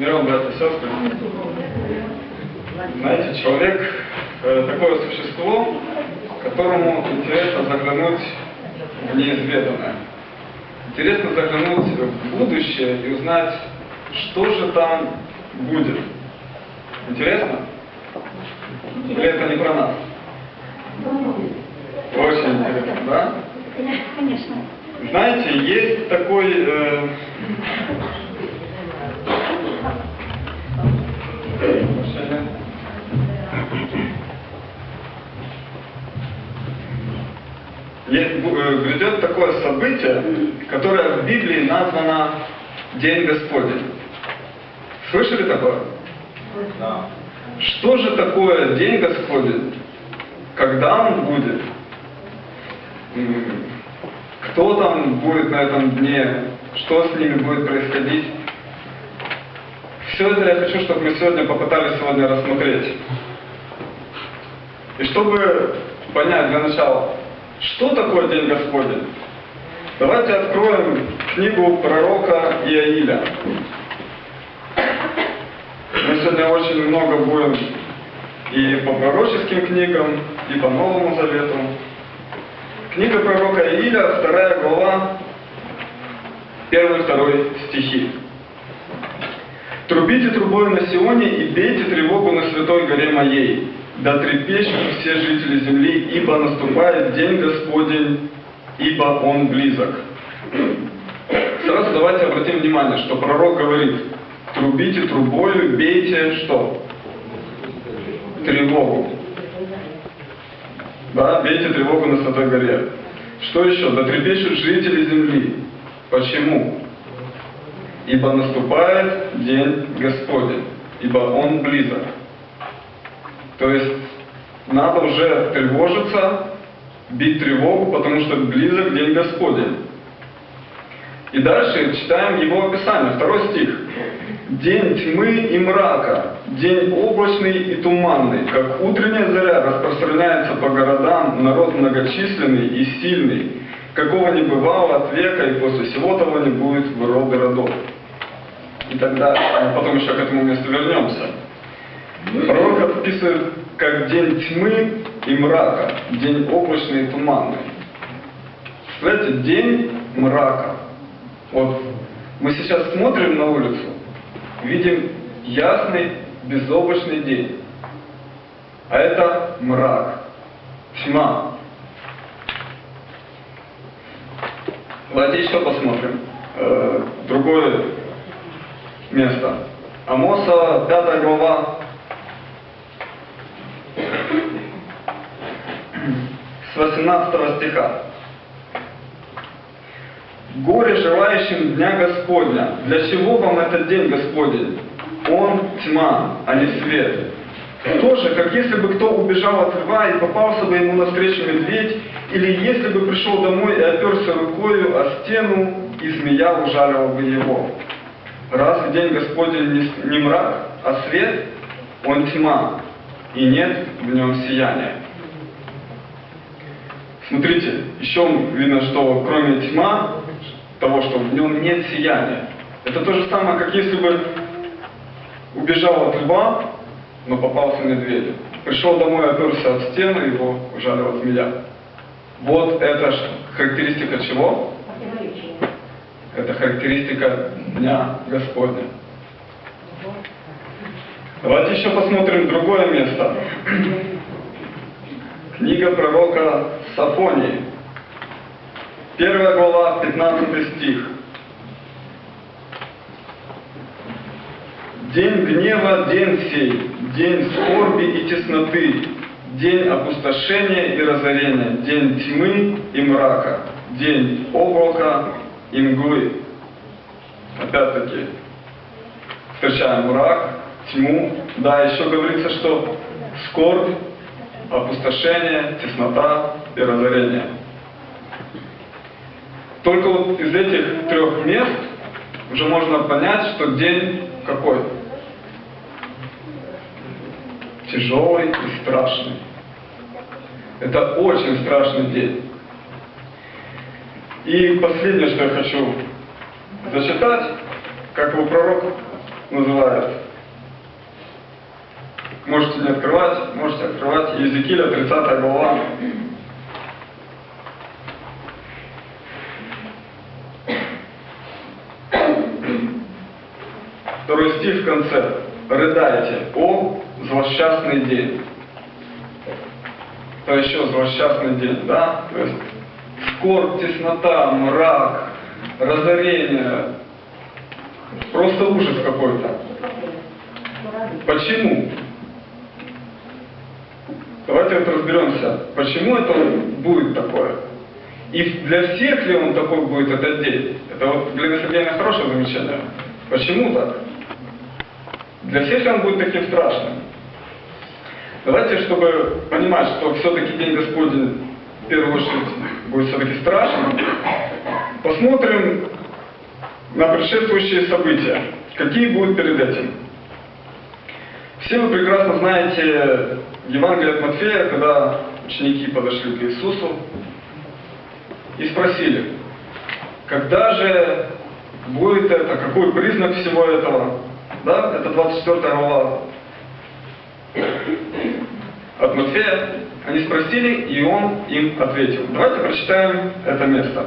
Миром, братья и сестры. Знаете, человек э, такое существо, которому интересно заглянуть в неизведанное. Интересно заглянуть в будущее и узнать, что же там будет. Интересно? Или это не про нас? Очень интересно, да? Конечно. Знаете, есть такой э, грядет такое событие, которое в Библии названо День Господень. Слышали такое? Да. Что же такое День Господень? Когда он будет? Кто там будет на этом дне? Что с ними будет происходить? Все это я хочу, чтобы мы сегодня попытались сегодня рассмотреть. И чтобы понять для начала, что такое День Господень, давайте откроем книгу пророка Иаиля. Мы сегодня очень много будем и по пророческим книгам, и по Новому Завету. Книга пророка Ииля, вторая глава, первый и второй стихи. «Трубите трубой на Сионе и бейте тревогу на святой горе моей, да трепещут все жители земли, ибо наступает день Господень, ибо Он близок». Сразу давайте обратим внимание, что пророк говорит, трубите трубою, бейте что? Тревогу. Да, бейте тревогу на Святой горе. Что еще? Да трепещут жители земли. Почему? Ибо наступает день Господень, ибо Он близок. То есть надо уже тревожиться, бить тревогу, потому что близок день Господень. И дальше читаем его описание, второй стих. День тьмы и мрака, день облачный и туманный, как утренняя заря распространяется по городам, народ многочисленный и сильный, какого не бывало от века, и после всего того не будет в роды родов. И тогда, потом еще к этому месту вернемся. Пророк описывает как день тьмы и мрака, день облачный и туманный. Знаете, день мрака. Вот мы сейчас смотрим на улицу, видим ясный, безоблачный день. А это мрак, тьма. Давайте еще посмотрим. Э, другое место. Амоса, 5 глава, с 18 стиха. Горе желающим Дня Господня. Для чего вам этот день Господень? Он тьма, а не свет. Тоже, как если бы кто убежал от льва и попался бы ему навстречу медведь, или если бы пришел домой и оперся рукою о стену, и змея ужалила бы его. Разве день Господень не, мрак, а свет? Он тьма, и нет в нем сияния. Смотрите, еще видно, что кроме тьма, того, что в нем нет сияния. Это то же самое, как если бы убежал от льва, но попался медведю. Пришел домой, оперся от стены, его ужалила змея. Вот это характеристика чего? Это характеристика Дня Господня. Давайте еще посмотрим другое место. Книга пророка Сафонии. Первая глава, 15 стих. День гнева, день сей, день скорби и тесноты, день опустошения и разорения, день тьмы и мрака, день облака и мглы. Опять-таки, встречаем мрак, тьму. Да, еще говорится, что скорбь, опустошение, теснота и разорение. Только вот из этих трех мест уже можно понять, что день какой? Тяжелый и страшный. Это очень страшный день. И последнее, что я хочу зачитать, как его пророк называет. Можете не открывать, можете открывать. Езекииля, 30 глава. Второй стих в конце. «Рыдайте, о злосчастный день». То еще злосчастный день, да? То есть скорбь, теснота, мрак, разорение. Просто ужас какой-то. Почему? Давайте вот разберемся, почему это будет такое. И для всех ли он такой будет этот день? Это вот Глина Сергеевна хорошее замечание. Почему так? Для всех ли он будет таким страшным? Давайте, чтобы понимать, что все-таки День Господень в первую очередь будет все-таки страшным, посмотрим на предшествующие события. Какие будут перед этим? Все вы прекрасно знаете Евангелие от Матфея, когда ученики подошли к Иисусу и спросили, когда же будет это, какой признак всего этого? Да, это 24 глава от Матфея. Они спросили, и он им ответил. Давайте прочитаем это место.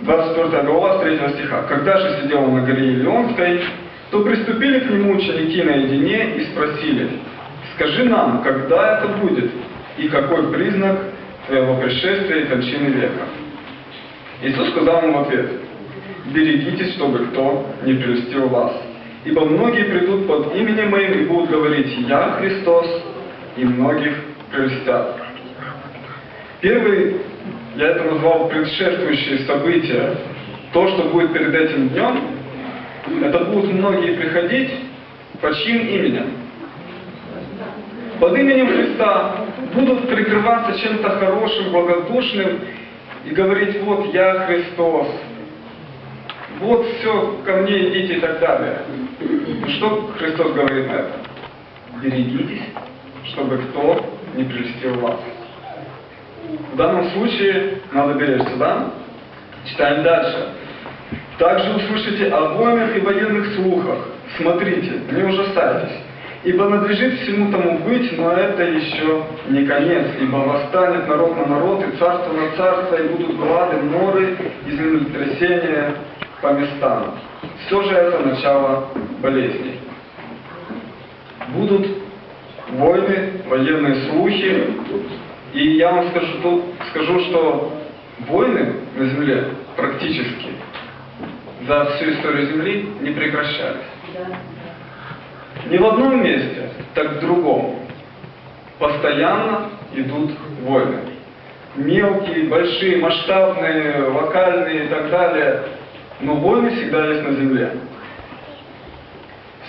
24 глава, с 3 стиха. «Когда же сидел он на горе Илионской, то приступили к нему ученики наедине и спросили, «Скажи нам, когда это будет, и какой признак твоего пришествия и кончины века?» Иисус сказал ему в ответ, «Берегитесь, чтобы кто не прелестил вас. Ибо многие придут под именем Моим и будут говорить, «Я Христос», и многих прелестят». Первый, я это назвал предшествующие события, то, что будет перед этим днем, это будут многие приходить под чьим именем? Под именем Христа будут прикрываться чем-то хорошим, благодушным и говорить, вот я Христос, вот все, ко мне идите и так далее. Что Христос говорит на это? Берегитесь, чтобы кто не прелестил вас. В данном случае надо беречься, да? Читаем дальше. Также услышите о войнах и военных слухах. Смотрите, не ужасайтесь. Ибо надлежит всему тому быть, но это еще не конец. Ибо восстанет народ на народ, и царство на царство, и будут глады, моры, и землетрясения по местам. Все же это начало болезней. Будут войны, военные слухи, и я вам скажу, скажу, что войны на Земле практически за всю историю Земли не прекращались. Не в одном месте, так в другом. Постоянно идут войны. Мелкие, большие, масштабные, локальные и так далее. Но войны всегда есть на земле.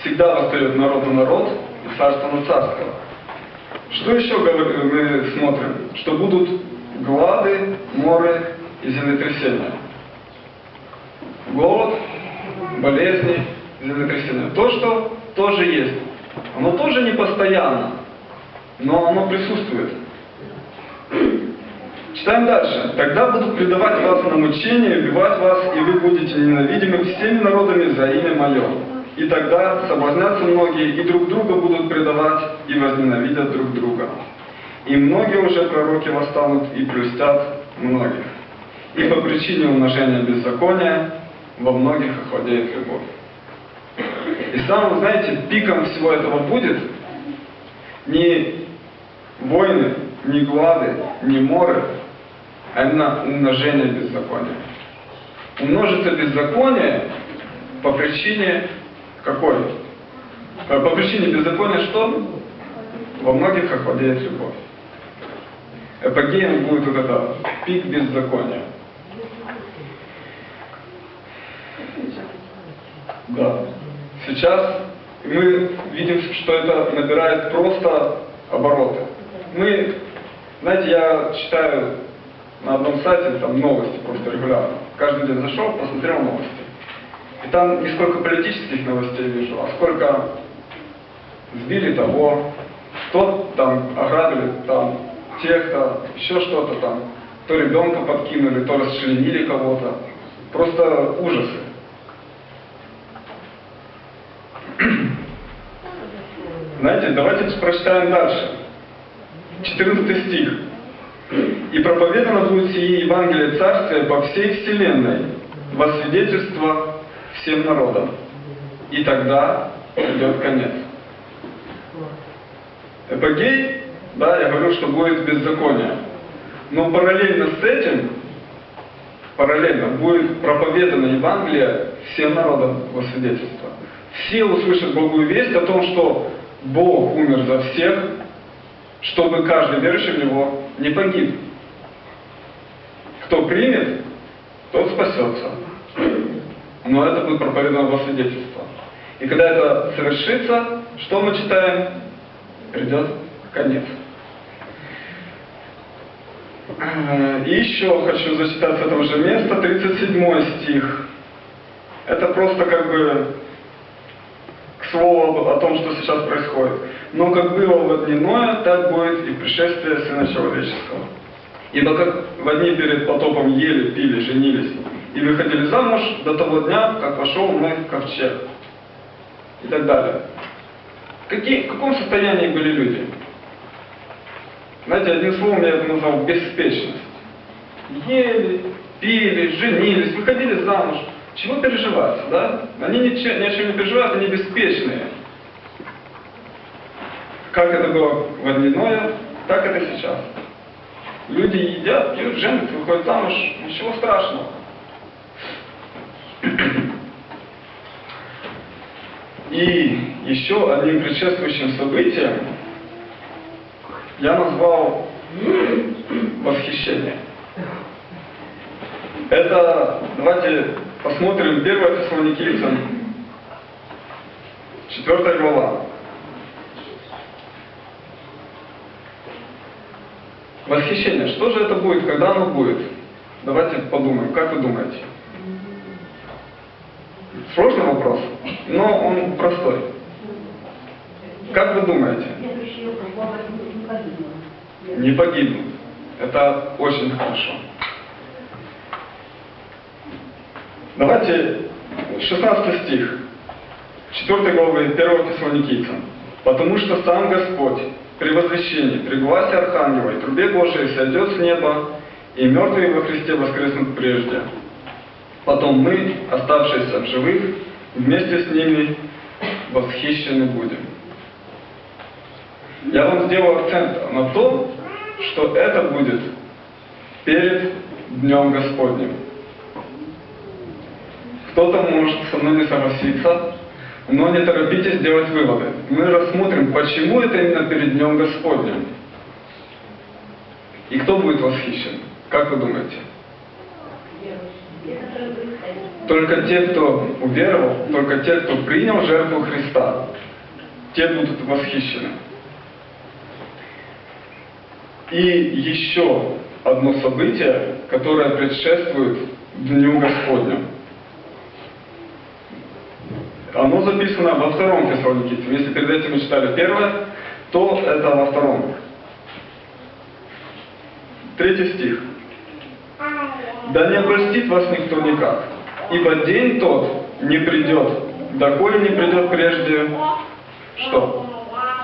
Всегда восстает народ на народ и царство на царство. Что еще мы смотрим? Что будут глады, моры и землетрясения. Голод, болезни, землетрясения. То, что тоже есть. Оно тоже не постоянно, но оно присутствует. Читаем дальше. «Тогда будут предавать вас на мучение, убивать вас, и вы будете ненавидимы всеми народами за имя Мое. И тогда соблазнятся многие, и друг друга будут предавать, и возненавидят друг друга. И многие уже пророки восстанут и плюстят многих. И по причине умножения беззакония во многих охладеет любовь. И самым, знаете, пиком всего этого будет не войны, не глады, не моры, а именно умножение беззакония. Умножится беззаконие по причине какой? По причине беззакония что? Во многих охладеет любовь. Эпогеем будет вот это пик беззакония. Да. Сейчас мы видим, что это набирает просто обороты. Мы, знаете, я читаю на одном сайте там новости просто регулярно. Каждый день зашел, посмотрел новости. И там не сколько политических новостей вижу, а сколько сбили того, кто там ограбили там тех-то, еще что-то там, то ребенка подкинули, то расчленили кого-то. Просто ужасы. Знаете, давайте прочитаем дальше. 14 стих. «И проповедано будет сие Евангелие Царствия по всей вселенной, во свидетельство всем народам. И тогда придет конец». Эпогей, да, я говорю, что будет беззаконие. Но параллельно с этим, параллельно будет проповедано Евангелие всем народам во свидетельство. Все услышат благую весть о том, что Бог умер за всех, чтобы каждый верующий в Него не погиб. Кто примет, тот спасется. Но это будет проповедано во свидетельство. И когда это совершится, что мы читаем? Придет конец. И еще хочу зачитать с этого же места 37 стих. Это просто как бы к слову о том, что сейчас происходит. Но как было в дни Ноя, так будет и пришествие Сына Человеческого. Ибо как в дни перед потопом ели, пили, женились и выходили замуж до того дня, как вошел Ной в ковчег. И так далее. Какие, в каком состоянии были люди? Знаете, одним словом я это назвал беспечность. Ели, пили, женились, выходили замуж. Чего переживать, да? Они ни, ни о чем не переживают, они беспечные. Как это было в дни Ноя, так это сейчас. Люди едят, пьют, женятся, выходят замуж, ничего страшного. И еще одним предшествующим событием я назвал восхищение. Это, давайте посмотрим 1 Фессалоникийцам, 4 глава. Восхищение. Что же это будет, когда оно будет? Давайте подумаем. Как вы думаете? Сложный вопрос, но он простой. Как вы думаете? Не погибнут. Это очень хорошо. Давайте 16 стих 4 главы 1 Фессалоникийцам. «Потому что сам Господь при возвещении, при гласе Архангела и трубе Божией сойдет с неба, и мертвые во Христе воскреснут прежде. Потом мы, оставшиеся в живых, вместе с ними восхищены будем». Я вам сделал акцент на том, что это будет перед Днем Господним. Кто-то может со мной не согласиться, но не торопитесь делать выводы. Мы рассмотрим, почему это именно перед Днем Господним. И кто будет восхищен? Как вы думаете? Только те, кто уверовал, только те, кто принял жертву Христа, те будут восхищены. И еще одно событие, которое предшествует Дню Господню. Оно записано во втором Фессалоникийцам. Если перед этим мы читали первое, то это во втором. Третий стих. «Да не обольстит вас никто никак, ибо день тот не придет, доколе не придет прежде что?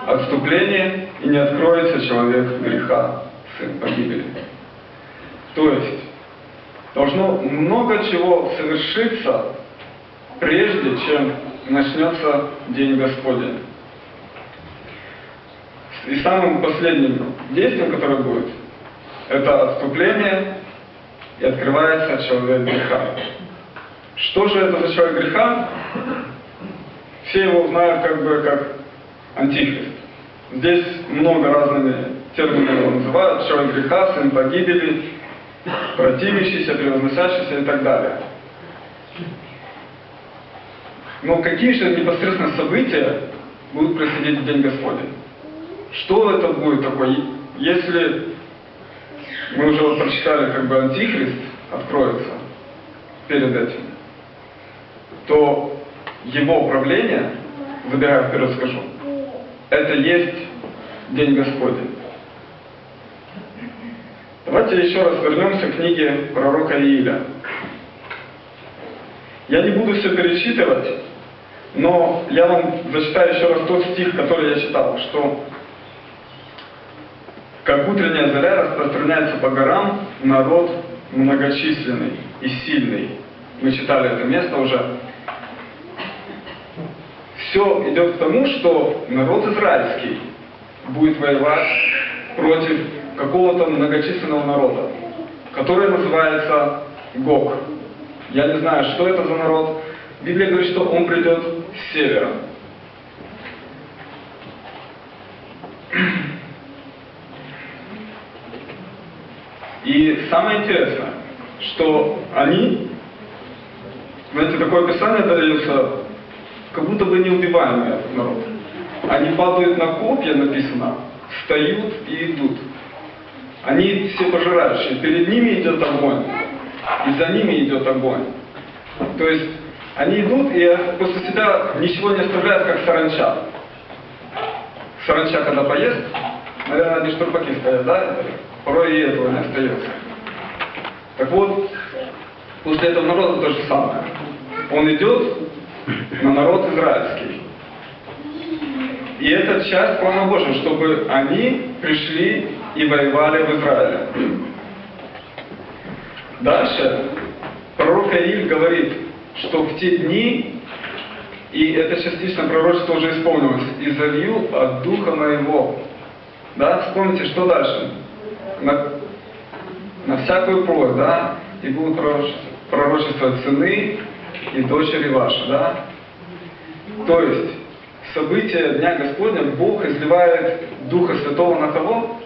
Отступление, и не откроется человек греха, сын погибели». То есть, должно много чего совершиться, прежде чем начнется День Господень. И самым последним действием, которое будет, это отступление и открывается человек греха. Что же это за человек греха? Все его знают как бы как антихрист. Здесь много разными терминами его называют. Человек греха, сын погибели, противящийся, превозносящийся и так далее. Но какие же непосредственно события будут происходить в День Господень? Что это будет такое? Если мы уже прочитали, как бы Антихрист откроется перед этим, то его правление, забегая вперед скажу, это есть День Господень. Давайте еще раз вернемся к книге пророка Ииля. Я не буду все перечитывать, Но я вам зачитаю еще раз тот стих, который я читал, что как утренняя заря распространяется по горам народ многочисленный и сильный. Мы читали это место уже. Все идет к тому, что народ израильский будет воевать против какого-то многочисленного народа, который называется Гог. Я не знаю, что это за народ. Библия говорит, что он придет с севера. И самое интересное, что они, знаете, такое описание дается, как будто бы неубиваемый этот народ. Они падают на копья, написано, встают и идут. Они все пожирающие. Перед ними идет огонь, и за ними идет огонь. То есть они идут и после себя ничего не оставляют, как саранча. Саранча, когда поест, наверное, одни штурпаки стоят, да? Порой и этого не остается. Так вот, после этого народа то же самое. Он идет на народ израильский. И это часть плана Божьего, чтобы они пришли и воевали в Израиле. Дальше пророк Аиль говорит, что в те дни, и это частично пророчество уже исполнилось, «И залью от Духа Моего». Да, вспомните, что дальше? На, на всякую плоть, да, и будут пророчествовать сыны и дочери ваши, да. То есть, события Дня Господня Бог изливает Духа Святого на кого?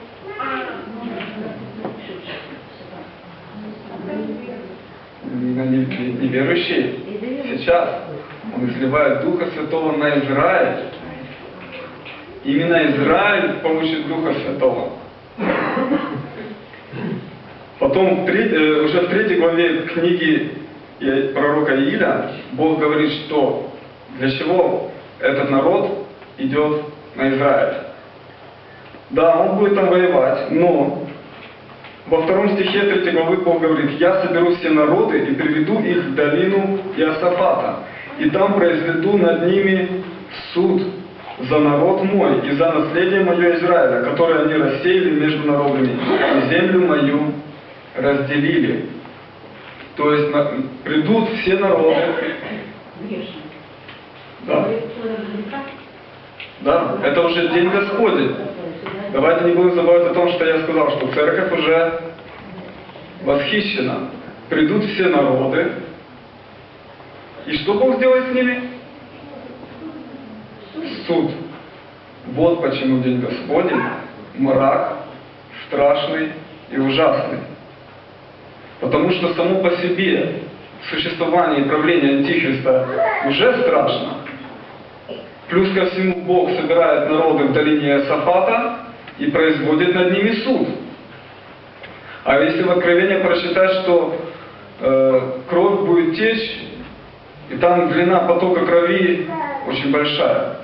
На неверующие. Сейчас Он изливает Духа Святого на Израиль. Именно Израиль получит Духа Святого. Потом э, уже в третьей главе книги пророка Ииля Бог говорит, что для чего этот народ идет на Израиль. Да, он будет там воевать, но во втором стихе 3 главы Бог говорит, «Я соберу все народы и приведу их в долину Иосафата, и там произведу над ними суд за народ мой и за наследие мое Израиля, которое они рассеяли между народами, и землю мою разделили». То есть на, придут все народы. Да. Да, это уже День Господень. Давайте не будем забывать о том, что я сказал, что церковь уже восхищена. Придут все народы. И что Бог сделает с ними? Суд. Вот почему День Господень мрак, страшный и ужасный. Потому что само по себе существование и правление Антихриста уже страшно. Плюс ко всему Бог собирает народы в долине Сафата и производит над ними суд. А если в Откровении прочитать, что э, кровь будет течь, и там длина потока крови очень большая,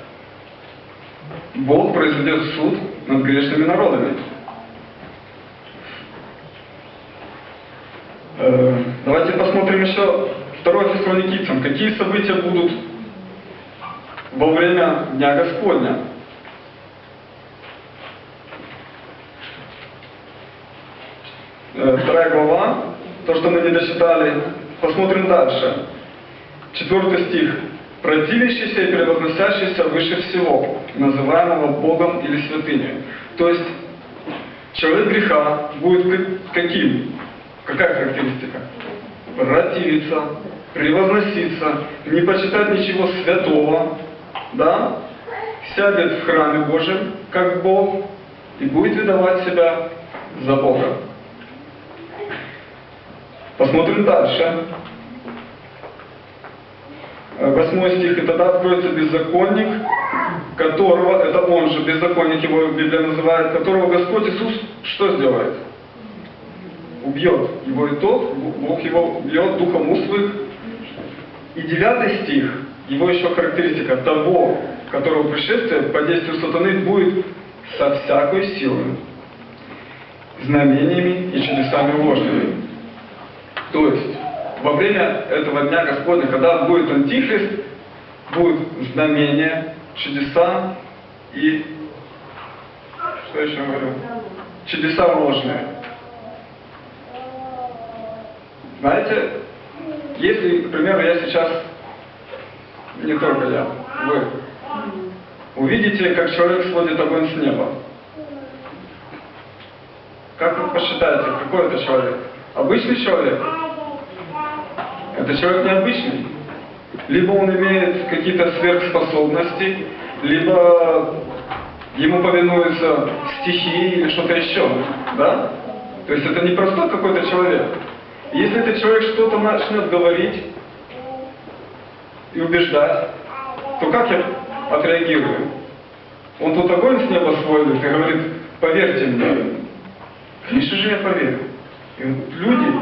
Бог произведет суд над грешными народами. Э, давайте посмотрим еще 2 Фессалоникийцам, какие события будут во время Дня Господня. Э, вторая глава, то, что мы не дочитали. Посмотрим дальше. Четвертый стих. «Противящийся и превозносящийся выше всего, называемого Богом или святыней». То есть, человек греха будет каким? Какая характеристика? Противиться, превозноситься, не почитать ничего святого, да? Сядет в храме Божьем, как Бог, и будет выдавать себя за Бога. Посмотрим дальше. Восьмой стих. «И тогда откроется беззаконник, которого, это он же, беззаконник его Библия называет, которого Господь Иисус что сделает? Убьет его и тот, Бог его убьет духом услых. И девятый стих, его еще характеристика того, которого пришествие по действию сатаны будет со всякой силой, знамениями и чудесами ложными. То есть, во время этого Дня Господня, когда будет Антихрист, будут знамения, чудеса и что еще говорю? Чудеса ложные. Знаете, если, к примеру, я сейчас, не только я, вы, увидите, как человек сводит огонь с неба, как вы посчитаете, какой это человек? Обычный человек? Это человек необычный. Либо он имеет какие-то сверхспособности, либо ему повинуются стихии или что-то еще. Да? То есть это не простой какой-то человек. Если этот человек что-то начнет говорить и убеждать, то как я отреагирую? Он тут огонь с неба сводит и говорит, поверьте мне. Конечно же я поверю. И люди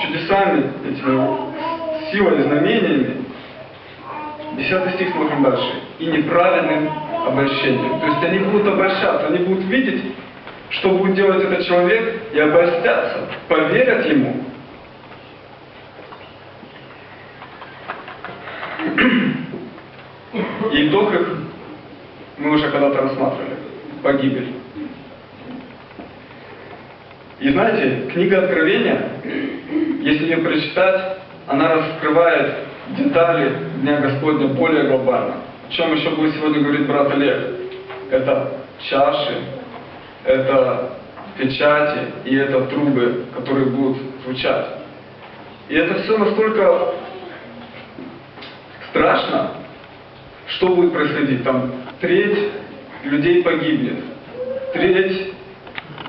чудесами, этими силой, знамениями, десятый стих смотрим дальше, и неправильным обращением. То есть они будут обращаться, они будут видеть, что будет делать этот человек, и обольстятся, поверят ему. И итог их мы уже когда-то рассматривали. Погибель. И знаете, книга Откровения, если ее прочитать, она раскрывает детали Дня Господня более глобально. О чем еще будет сегодня говорить брат Олег? Это чаши, это печати и это трубы, которые будут звучать. И это все настолько страшно, что будет происходить. Там треть людей погибнет, треть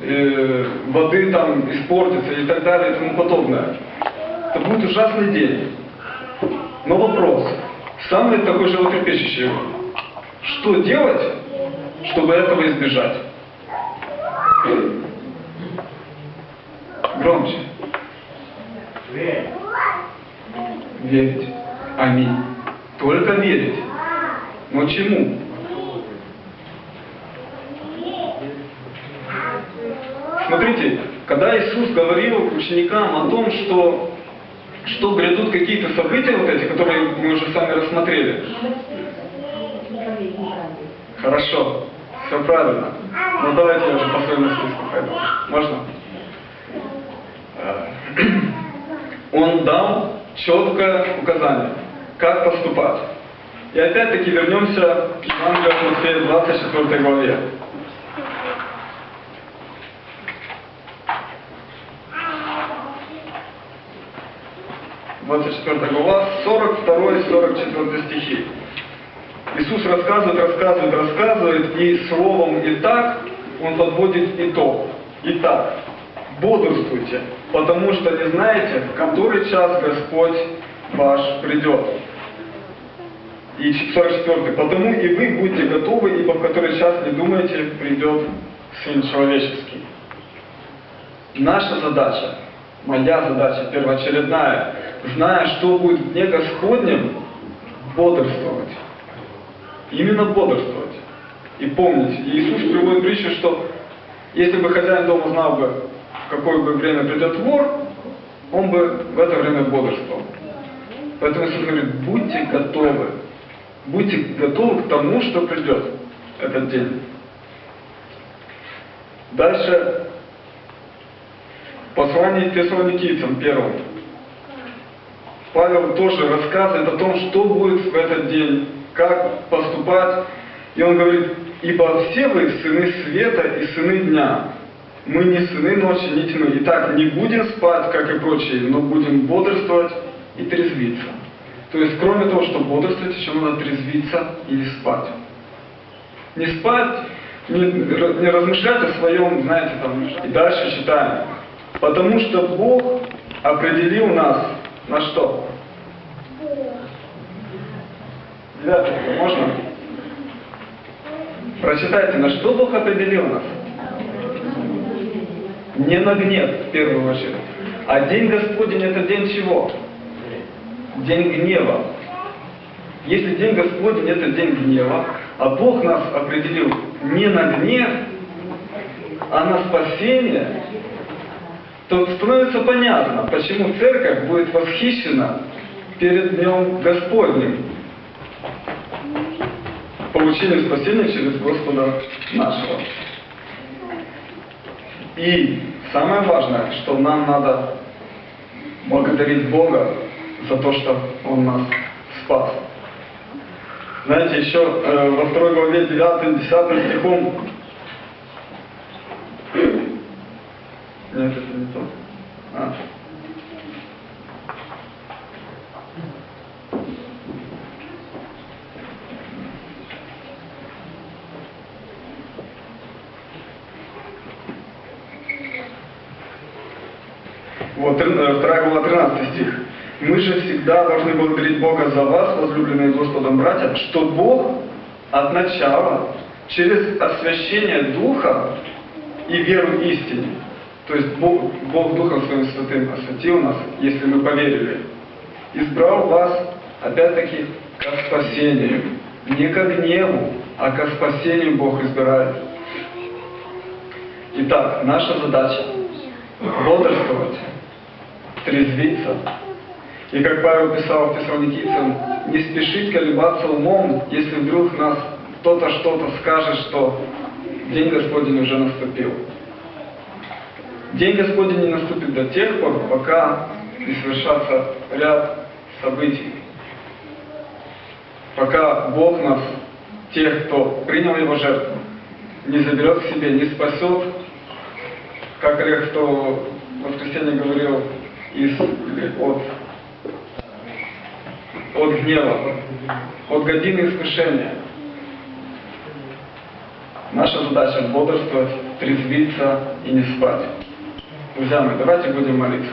э, воды там испортится и так далее и тому подобное. Это будет ужасный день. Но вопрос, самый такой животрепещущий, что делать, чтобы этого избежать? Громче. Верить. Аминь. Только верить. Но чему? Смотрите, когда Иисус говорил ученикам о том, что, что грядут какие-то события вот эти, которые мы уже сами рассмотрели. Хорошо, все правильно. Ну давайте уже по своему списку пойду. Можно? Э, он дал четкое указание, как поступать. И опять-таки вернемся к Евангелию от Матфея 24 главе. 24 глава, 42 и 44 стихи. Иисус рассказывает, рассказывает, рассказывает, и словом «и так» Он подводит итог. Итак, бодрствуйте, потому что не знаете, в который час Господь ваш придет. И 44. Потому и вы будьте готовы, ибо в который час не думаете, придет Сын Человеческий. Наша задача моя задача первоочередная, зная, что будет в дне Господнем, бодрствовать. Именно бодрствовать. И помнить, Иисус приводит притчу, что если бы хозяин дома знал бы, в какое бы время придет вор, он бы в это время бодрствовал. Поэтому Иисус говорит, будьте готовы. Будьте готовы к тому, что придет этот день. Дальше Послание Фессалоникийцам первым. Павел тоже рассказывает о том, что будет в этот день, как поступать. И он говорит, ибо все вы сыны света и сыны дня. Мы не сыны ночи, не тьмы. Итак, не будем спать, как и прочие, но будем бодрствовать и трезвиться. То есть, кроме того, что бодрствовать, еще надо трезвиться или спать. Не спать, не, не размышлять о своем, знаете, там, и дальше читаем. Потому что Бог определил нас на что? Девятый, можно? Прочитайте, на что Бог определил нас? Не на гнев, в первую очередь. А день Господень это день чего? День гнева. Если день Господень это день гнева, а Бог нас определил не на гнев, а на спасение, то становится понятно, почему церковь будет восхищена перед Днем Господним. Получили спасение через Господа нашего. И самое важное, что нам надо благодарить Бога за то, что Он нас спас. Знаете, еще э, во второй главе 9-10 стихом Нет, это не то. А. Вот, трин- э, вторая глава, 13 стих. Мы же всегда должны благодарить Бога за вас, возлюбленные Господом братья, что Бог от начала, через освящение Духа и веру истине, то есть Бог, Бог Духом Своим Святым осветил нас, если мы поверили, избрал вас, опять-таки, к спасению. Не к гневу, а к спасению Бог избирает. Итак, наша задача бодрствовать, трезвиться. И как Павел писал в Фессалоникийцам, не спешить колебаться умом, если вдруг нас кто-то что-то скажет, что День Господень уже наступил. День Господень не наступит до тех пор, пока не совершатся ряд событий. Пока Бог нас, тех, кто принял Его жертву, не заберет к себе, не спасет, как Олег в то воскресенье говорил, из, от, от гнева, от годины искушения. Наша задача бодрствовать, трезвиться и не спать. Друзья мои, давайте будем молиться.